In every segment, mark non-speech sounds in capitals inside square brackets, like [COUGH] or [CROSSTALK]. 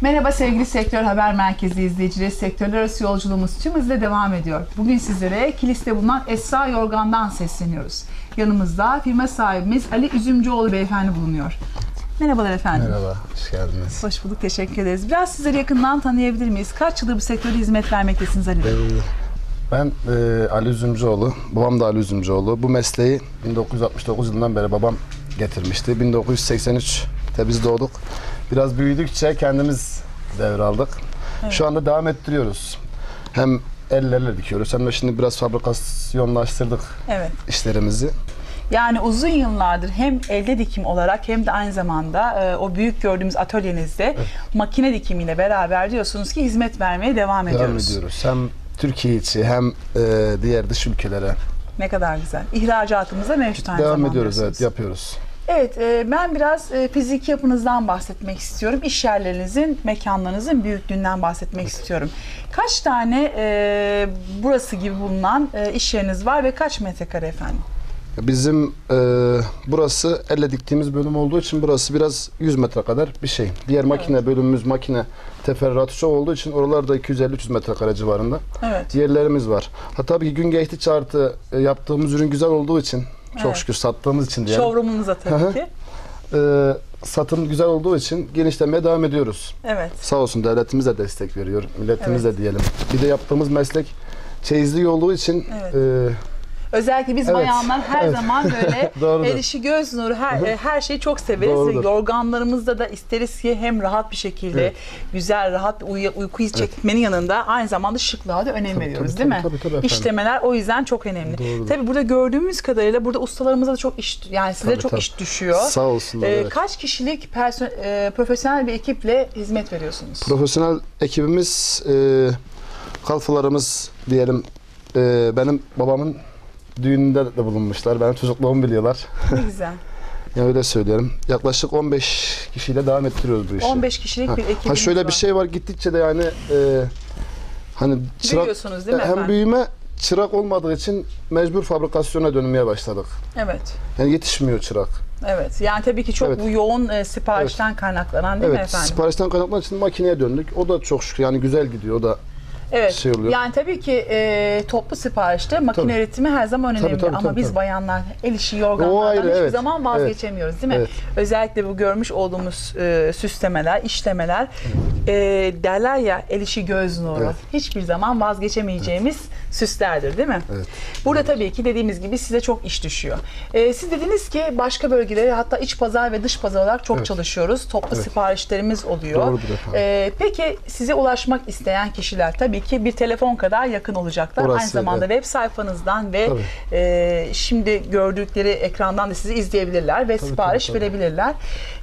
Merhaba sevgili Sektör Haber Merkezi izleyicileri. Sektörler arası yolculuğumuz tüm hızla devam ediyor. Bugün sizlere Kilis'te bulunan Esra Yorgan'dan sesleniyoruz. Yanımızda firma sahibimiz Ali Üzümcüoğlu beyefendi bulunuyor. Merhabalar efendim. Merhaba, hoş geldiniz. Hoş bulduk, teşekkür ederiz. Biraz sizleri yakından tanıyabilir miyiz? Kaç yıldır bu sektörde hizmet vermektesiniz Ali Bey? Ee, Ben e, Ali Üzümcüoğlu, babam da Ali Üzümcüoğlu. Bu mesleği 1969 yılından beri babam getirmişti. 1983'te biz doğduk. Biraz büyüdükçe kendimiz devraldık. Şu anda devam ettiriyoruz. Hem ellerle dikiyoruz hem de şimdi biraz fabrikasyonlaştırdık Evet. işlerimizi. Yani uzun yıllardır hem elde dikim olarak hem de aynı zamanda e, o büyük gördüğümüz atölyenizde makine dikimiyle beraber diyorsunuz ki hizmet vermeye devam Devam ediyoruz. ediyoruz. Hem Türkiye içi hem e, diğer dış ülkelere Ne kadar güzel. İhracatımıza mevcut aynı devam zamanda ediyoruz. Evet, yapıyoruz. Evet, e, ben biraz e, fiziki yapınızdan bahsetmek istiyorum. İş yerlerinizin, mekanlarınızın büyüklüğünden bahsetmek istiyorum. Kaç tane e, burası gibi bulunan e, iş yeriniz var ve kaç metrekare efendim? Bizim e, burası elle diktiğimiz bölüm olduğu için burası biraz 100 metre kadar bir şey. Diğer makine bölümümüz makine teferruatı çok olduğu için oralarda 250-300 metrekare civarında Evet. yerlerimiz var. Ha tabii ki gün geçti çarptı e, yaptığımız ürün güzel olduğu için çok Evet. şükür sattığımız için diyelim. Showroom'unuza tabii ki. E, satım güzel olduğu için genişlemeye devam ediyoruz. Evet. Sağ olsun devletimiz de destek veriyor. Milletimiz de diyelim. Bir de yaptığımız meslek çeyizlik olduğu için Evet. e, Özellikle biz Evet. bayanlar her Evet. zaman böyle [LAUGHS] Doğrudur. göz nuru her, e, her şeyi çok severiz. Doğrudur. Ve Yorganlarımızda da isteriz ki hem rahat bir şekilde Evet. güzel rahat bir uyu, uykuyu çekmenin yanında aynı zamanda şıklığa da önem veriyoruz tabii, değil mi? tabii, tabii, tabii efendim. İşlemeler o yüzden çok önemli. Doğrudur. Tabii burada gördüğümüz kadarıyla burada ustalarımıza da çok iş yani size Tabii, çok tabii. iş düşüyor. sağ olsunlar. Ee, evet. Kaç kişilik perso- e, profesyonel bir ekiple hizmet veriyorsunuz? Profesyonel ekibimiz, e, kalfalarımız diyelim e, benim babamın düğününde de bulunmuşlar. Benim çocukluğumu biliyorlar. ne [LAUGHS] güzel. Yani öyle söyleyelim. Yaklaşık 15 kişiyle devam ettiriyoruz bu işi. 15 kişilik bir ekibiniz ha şöyle var. bir şey var gittikçe de yani e, hani çırak Büyüyorsunuz değil mi hem efendim? büyüme çırak olmadığı için mecbur fabrikasyona dönmeye başladık. Evet. Yani yetişmiyor çırak. Evet. Yani tabii ki çok Evet. bu yoğun e, siparişten kaynaklanan değil mi evet, efendim? siparişten kaynaklanan için makineye döndük. O da çok şükür yani güzel gidiyor. O da Evet. şey oluyor. Yani tabii ki e, toplu siparişte makine Tabii. üretimi her zaman önemli Tabii, tabii, ama tabii, biz tabii. bayanlar el işi yorganlardan ayrı, hiçbir evet. zaman vazgeçemiyoruz değil mi? Evet. Özellikle bu görmüş olduğumuz e, süslemeler, işlemeler e, derler ya el işi göz nuru. Evet. Hiçbir zaman vazgeçemeyeceğimiz süslerdir değil mi? Evet. Burada tabii ki dediğimiz gibi size çok iş düşüyor. E, siz dediniz ki başka bölgelere hatta iç pazar ve dış pazar olarak çok Evet. çalışıyoruz. Toplu Evet. siparişlerimiz oluyor. Doğrudur efendim. E, peki size ulaşmak isteyen kişiler tabii ki bir telefon kadar yakın olacaklar. Orası, Aynı zamanda web sayfanızdan ve Tabii. e, şimdi gördükleri ekrandan da sizi izleyebilirler ve sipariş tabii, tabii. verebilirler.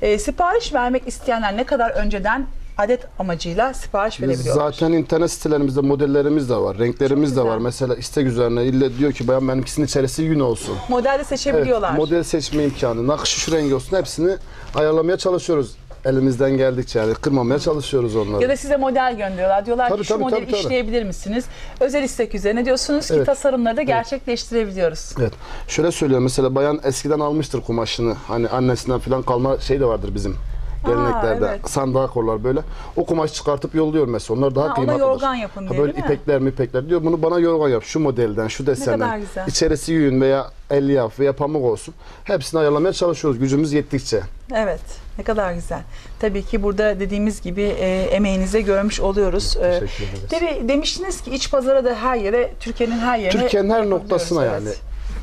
E, sipariş vermek isteyenler ne kadar önceden adet amacıyla sipariş verebiliyorlar? zaten internet sitelerimizde modellerimiz de var, renklerimiz Çok de güzel. var. Mesela istek üzerine ille diyor ki bayan benimkisinin içerisi yün olsun. Modelde seçebiliyorlar. Evet, model seçme imkanı, nakışı şu rengi olsun hepsini ayarlamaya çalışıyoruz. Elimizden geldikçe yani kırmamaya çalışıyoruz onları. Ya da size model gönderiyorlar. Diyorlar Tabii, ki şu tabii, modeli tabii. işleyebilir misiniz? Özel istek üzerine diyorsunuz ki Evet. tasarımları da gerçekleştirebiliyoruz. Evet. Şöyle söylüyorum mesela bayan eskiden almıştır kumaşını. Hani annesinden falan kalma şey de vardır bizim geleneklerde. evet. Sandığa korlar böyle. O kumaş çıkartıp yolluyor mesela. Onlar daha Ha, ona kıymetlidir. yorgan yapın Ha, diye, Böyle değil mi? ipekler diyor. Bunu bana yorgan yap. Şu modelden, şu desenden. İçerisi yün veya elyaf veya pamuk olsun. Hepsini ayarlamaya çalışıyoruz gücümüz yettikçe. Evet, ne kadar güzel. Tabii ki burada dediğimiz gibi e, emeğinizi görmüş oluyoruz. E, Teşekkür ederiz. tabii demiştiniz ki iç pazara da her yere, Türkiye'nin her yerine Türkiye'nin her noktasına evet. yani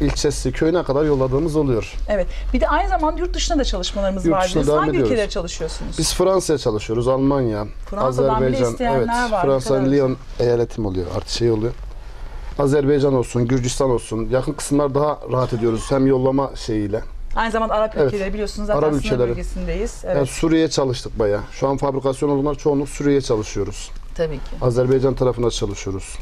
ilçesi, köyüne kadar yolladığımız oluyor. Evet. Bir de aynı zamanda yurt dışında da çalışmalarımız Yurt var. dışına Biz devam hangi ediyoruz. ülkelere çalışıyorsunuz? Biz Fransa'ya çalışıyoruz, Almanya, Fransa'dan bile Azerbaycan. isteyenler evet, var, Fransa'nın. Lyon eyaletim oluyor, artık şey oluyor. Azerbaycan olsun, Gürcistan olsun. Yakın kısımlar daha rahat ediyoruz hem yollama şeyiyle. Aynı zamanda Arap Evet. ülkeleri biliyorsunuz zaten Arap ülkeleri. bölgesindeyiz. Evet, Yani Suriye'ye çalıştık bayağı. Şu an fabrikasyon olanlar çoğunluk Suriye'ye çalışıyoruz. tabii ki. Azerbaycan tarafına çalışıyoruz.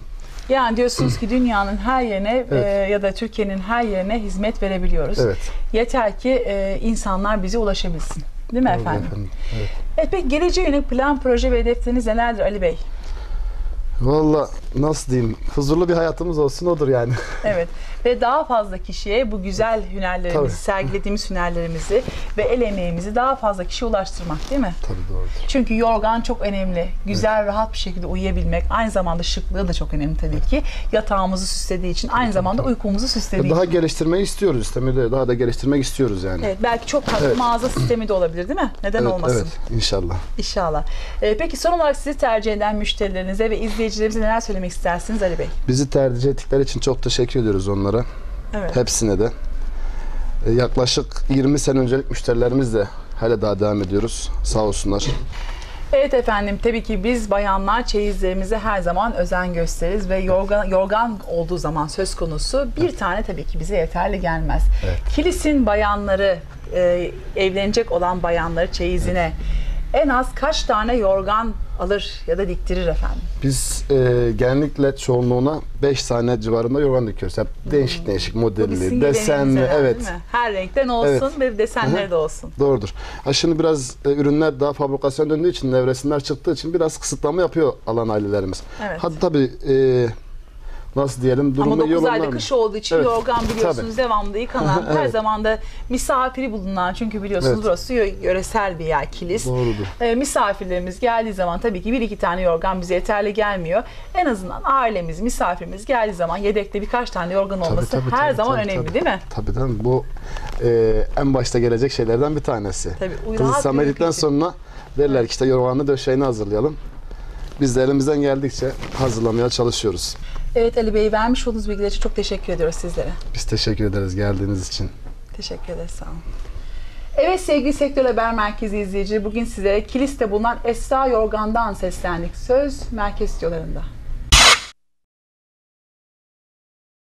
Yani diyorsunuz ki dünyanın her yerine Evet. e, ya da Türkiye'nin her yerine hizmet verebiliyoruz. Evet. Yeter ki e, insanlar bize ulaşabilsin. Değil mi efendim? Efendim, Evet. Evet, peki geleceğe yönelik plan, proje ve hedefleriniz nelerdir Ali Bey? Valla nasıl diyeyim, huzurlu bir hayatımız olsun odur yani. Evet. Ve daha fazla kişiye bu güzel hünerlerimizi, Tabii. sergilediğimiz hünerlerimizi ve el emeğimizi daha fazla kişiye ulaştırmak değil mi? Tabii doğrudur. Çünkü yorgan çok önemli. Güzel, rahat bir şekilde uyuyabilmek. Aynı zamanda şıklığı da çok önemli tabii ki. Yatağımızı süslediği için, aynı zamanda uykumuzu süslediği Daha için. geliştirmeyi istiyoruz istemede. Daha da geliştirmek istiyoruz yani. Evet, belki çok tatlı Evet. mağaza sistemi de olabilir değil mi? Neden evet, olmasın? evet, inşallah. İnşallah. Ee, peki son olarak sizi tercih eden müşterilerinize ve izleyicilerimize neler söylemek istersiniz Ali Bey? Bizi tercih ettikleri için çok teşekkür ediyoruz onlara. Evet. Hepsine de. E, Yaklaşık 20 sene öncelik müşterilerimiz de hala daha devam ediyoruz. Sağ olsunlar. Evet efendim tabii ki biz bayanlar çeyizlerimize her zaman özen gösteririz ve yorgan, yorgan olduğu zaman söz konusu bir tane tabii ki bize yeterli gelmez. Evet. Kilis'in bayanları e, evlenecek olan bayanları çeyizine en az kaç tane yorgan alır ya da diktirir efendim? Biz e, genellikle çoğunluğuna 5 tane civarında yorgan dikiyoruz. Hep değişik değişik Hmm. Bu bizim modelli, desenli. Evet. Her renkten olsun Evet. ve desenleri Hı hı. de olsun. Doğrudur. Ha şimdi biraz e, ürünler daha fabrikasyon döndüğü için, nevresimler çıktığı için biraz kısıtlama yapıyor alan ailelerimiz. Evet. Hadi tabii e, nasıl diyelim durumu Ama iyi 9 olanlar ayda mı? kış olduğu için Evet, yorgan biliyorsunuz devamlı yıkanan, [LAUGHS] her Evet. zaman da misafiri bulunan çünkü biliyorsunuz Evet. burası yö- yöresel bir yer kilis. Doğrudur. Ee, misafirlerimiz geldiği zaman tabii ki bir iki tane yorgan bize yeterli gelmiyor. En azından ailemiz, misafirimiz geldiği zaman yedekte birkaç tane yorgan olması tabii, her tabii, zaman tabii, önemli tabii. değil mi? Tabii tabii. Bu e, en başta gelecek şeylerden bir tanesi. Tabii, uy- Kız rahat istemedikten uyku için. sonra derler ki işte yorganı döşeğini hazırlayalım. Biz de elimizden geldikçe hazırlamaya çalışıyoruz. Evet Ali Bey vermiş olduğunuz bilgiler için çok teşekkür ediyoruz sizlere. Biz teşekkür ederiz geldiğiniz için. Teşekkür ederiz sağ olun. Evet sevgili Sektör Haber Merkezi izleyici bugün sizlere Kilis'te bulunan Esra Yorgan'dan seslendik. Söz merkez stüdyolarında.